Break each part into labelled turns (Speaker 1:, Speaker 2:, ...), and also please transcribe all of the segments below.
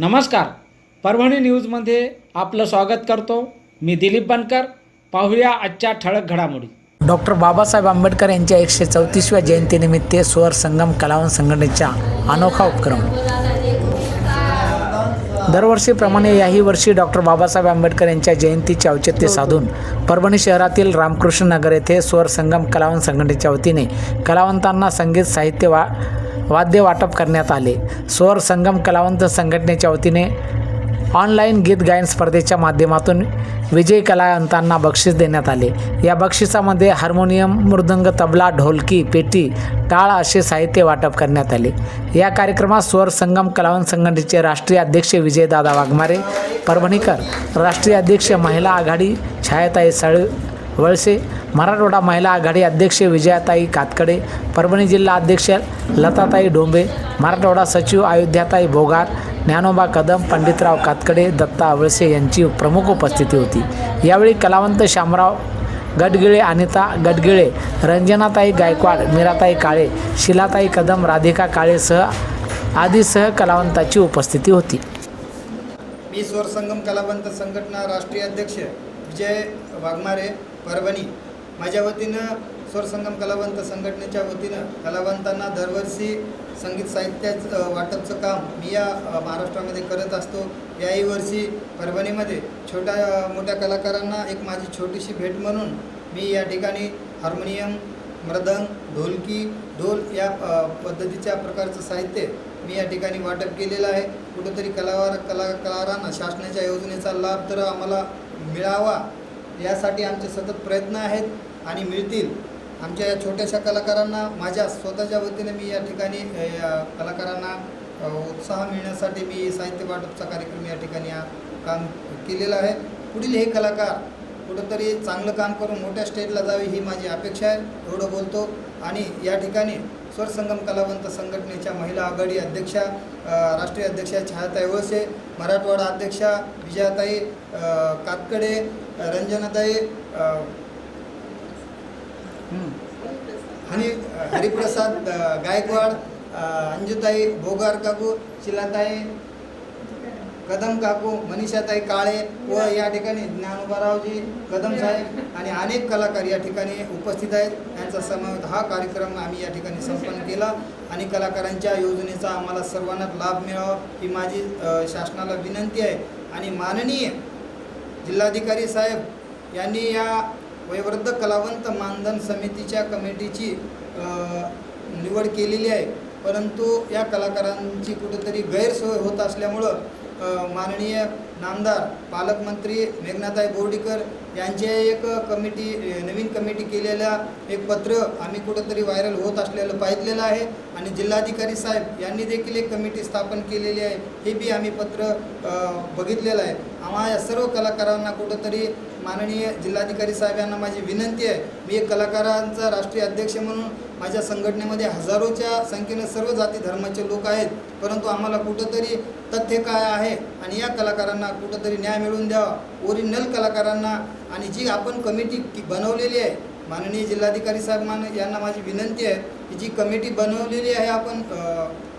Speaker 1: नमस्कार. परभणी न्यूजमध्ये आपलं स्वागत करतो. मी दिलीप बनकर. पाहूया आजच्या ठळक घडामोडी.
Speaker 2: डॉक्टर बाबासाहेब आंबेडकर यांच्या एकशे चौतीसव्या जयंतीनिमित्त स्वर संगम कलावंत संघटनेचा अनोखा उपक्रम. दरवर्षीप्रमाणे याही वर्षी डॉक्टर बाबासाहेब आंबेडकर यांच्या जयंतीचे औचित्य साधून परभणी शहरातील रामकृष्ण नगर येथे स्वर संगम कलावंत संघटनेच्या वतीने कलावंतांना संगीत साहित्य वा वाद्य वाटप करण्यात आले. स्वर संगम कलावंत संघटनेच्या वतीने ऑनलाईन गीत गायन स्पर्धेच्या माध्यमातून विजयी कलावंतांना बक्षीस देण्यात आले. या बक्षिसामध्ये हार्मोनियम मृदंग तबला ढोलकी पेटी टाळ असे साहित्य वाटप करण्यात आले. या कार्यक्रमात स्वर संगम कलावंत संघटनेचे राष्ट्रीय अध्यक्ष विजयदादा वाघमारे परभणीकर राष्ट्रीय अध्यक्ष महिला आघाडी छायाताई सळ वळसे मराठवाडा महिला आघाडी अध्यक्ष विजयाताई कातकडे परभणी जिल्हा अध्यक्ष लताताई डोंबे मराठवाडा सचिव अयोध्याताई भोगार ज्ञानोबा कदम पंडितराव कातकडे दत्ता आवळसे यांची प्रमुख उपस्थिती होती. यावेळी कलावंत शामराव गडगिळे अनिता गडगिळे रंजनाताई गायकवाड मीराताई काळे शिलाताई कदम राधिका काळेसह आदीसह कलावंताची उपस्थिती होती.
Speaker 3: मी स्वरसंगम कलावंत संघटना राष्ट्रीय अध्यक्ष विजय वाघमारे परभणी. माझ्या वतीनं स्वरसंगम कलावंत संघटनेच्या वतीनं कलावंतांना दरवर्षी संगीत साहित्याचं वाटपचं काम मी या महाराष्ट्रामध्ये करत असतो. याही वर्षी परभणीमध्ये छोट्या मोठ्या कलाकारांना एक माझी छोटीशी भेट म्हणून मी या ठिकाणी हार्मोनियम मृदंग ढोलकी ढोल या पद्धतीच्या प्रकारचं साहित्य मी या ठिकाणी वाटप केलेलं आहे. कुठंतरी कलावार कलाकारांना शासनाच्या योजनेचा लाभ तर आम्हाला मिळावा यासाठी आमचे सतत प्रयत्न आहेत. आणि मिळतील. आमच्या या छोट्याशा कलाकारांना माझ्या स्वतःच्या वतीने मी या ठिकाणी या कलाकारांना उत्साह मिळण्यासाठी मी साहित्य वाटपचा कार्यक्रम या ठिकाणी काम केलेला आहे. पुढील हे कलाकार कुठंतरी चांगलं काम करून मोठ्या स्टेजला जावे ही माझी अपेक्षा आहे एवढं बोलतो. आणि या ठिकाणी स्वरसंगम कलावंत संघटनेच्या महिला आघाडी अध्यक्षा राष्ट्रीय अध्यक्षा छायाताई वळसे मराठवाडा अध्यक्षा विजयाताई कातकडे रंजनाताई आणि हरिप्रसाद गायकवाड अंजुताई भोगार काकू शिलाताई कदम काकू मनीषाताई काळे व या ठिकाणी ज्ञानोबारावजी कदम साहेब आणि अनेक कलाकार या ठिकाणी उपस्थित आहेत. यांचा समावेश हा कार्यक्रम आम्ही या ठिकाणी संपन्न केला आणि कलाकारांच्या योजनेचा आम्हाला सर्वांना लाभ मिळावा ही माझी शासनाला विनंती आहे. आणि माननीय जिल्हाधिकारी साहेब यांनी या वयोवृद्ध कलावंत मानधन समितीच्या कमिटीची निवड केलेली आहे. परंतु या कलाकारांची कुठेतरी गैरसोय होत असल्यामुळं माननीय नामदार पालकमंत्री मेघनाथाई बोर्डीकर यांचे एक कमिटी नवीन कमिटी केलेल्या एक पत्र आम्ही कुठंतरी व्हायरल होत असलेलं पाहिलेलं आहे. आणि जिल्हाधिकारी साहेब यांनी देखील एक कमिटी स्थापन केलेली आहे. हे बी आम्ही पत्र बघितलेलं आहे. आम्हा या सर्व कलाकारांना कुठंतरी माननीय जिल्हाधिकारी साहेब यांना माझी विनंती आहे. मी एक कलाकारांचा राष्ट्रीय अध्यक्ष म्हणून माझ्या संघटनेमध्ये हजारोच्या संख्येनं सर्व जाती धर्माचे लोक आहेत. परंतु आम्हाला कुठंतरी तथ्य काय आहे? आणि या कलाकारांना कुठंतरी न्याय मिळवून द्यावा. ओरिजिनल कलाकारांना आणि जी आपण कमिटी बनवलेली आहे माननीय जिल्हाधिकारी साहेब मान यांना माझी विनंती आहे की जी कमिटी बनवलेली आहे आपण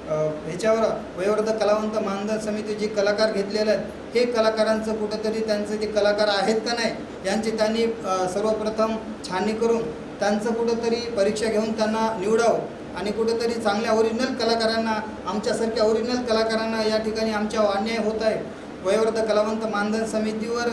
Speaker 3: ह्याच्यावर वयोवृद्ध कलावंत मानधन समिती जे कलाकार घेतलेले आहेत हे कलाकारांचं कुठंतरी त्यांचे जे कलाकार आहेत का नाही यांची त्यांनी सर्वप्रथम छाननी करून त्यांचं कुठंतरी परीक्षा घेऊन त्यांना निवडावं. आणि कुठंतरी चांगल्या ओरिजिनल कलाकारांना आमच्यासारख्या ओरिजिनल कलाकारांना या ठिकाणी आमच्या अन्याय होत आहे. वयोवृद्ध कलावंत मानधन समितीवर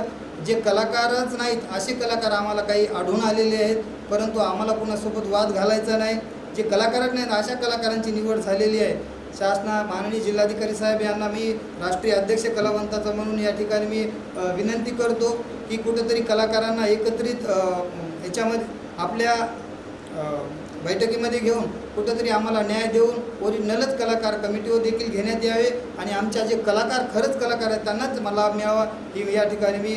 Speaker 3: जे कलाकारच नाहीत असे कलाकार आम्हाला काही आढळून आलेले आहेत. परंतु आम्हाला कुणासोबत वाद घालायचा नाही. जे कलाकारच नाहीत अशा कलाकारांची निवड झालेली आहे. शासना माननीय जिल्हाधिकारी साहेब यांना मी राष्ट्रीय अध्यक्ष कलावंताचा म्हणून या ठिकाणी मी विनंती करतो की कुठंतरी कलाकारांना एकत्रित याच्यामध्ये आपल्या बैठकीमध्ये घेऊन कुठंतरी आम्हाला न्याय देऊन ओरिजिनलच कलाकार कमिटीवर देखील घेण्यात यावे आणि आमच्या जे कलाकार खरंच कलाकार आहेत त्यांनाच मला मिळावा ही या ठिकाणी मी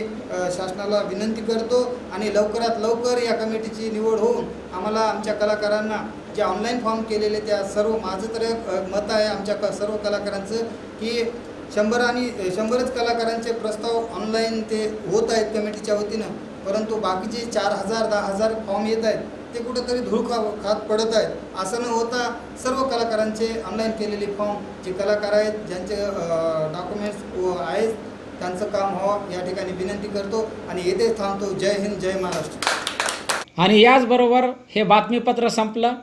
Speaker 3: शासनाला विनंती करतो. आणि लवकरात लवकर या कमिटीची निवड होऊन आम्हाला आमच्या कलाकारांना जे ऑनलाईन फॉर्म केलेले त्या सर्व माझं तर मत आहे आमच्या क सर्व कलाकारांचं की शंभर आणि शंभरच कलाकारांचे प्रस्ताव ऑनलाईन ते होत आहेत कमिटीच्या वतीनं परंतु बाकीचे चार हजार दहा हजार फॉर्म येत आहेत. ते कुठंतरी धूळ खा खात पडत आहेत. असं न होता सर्व कलाकारांचे ऑनलाईन केलेले फॉर्म जे कलाकार आहेत ज्यांचे डॉक्युमेंट्स आहेत त्यांचं काम व्हावं. या ठिकाणी विनंती करतो आणि येथेच थांबतो. जय हिंद जय महाराष्ट्र.
Speaker 1: आणि याचबरोबर हे बातमीपत्र संपलं.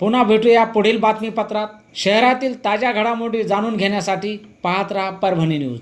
Speaker 1: पुन्हा भेटूया पुढील बातमीपत्रात. शहरातील ताज्या घडामोडी जाणून घेण्यासाठी पाहत राहा परभणी न्यूज.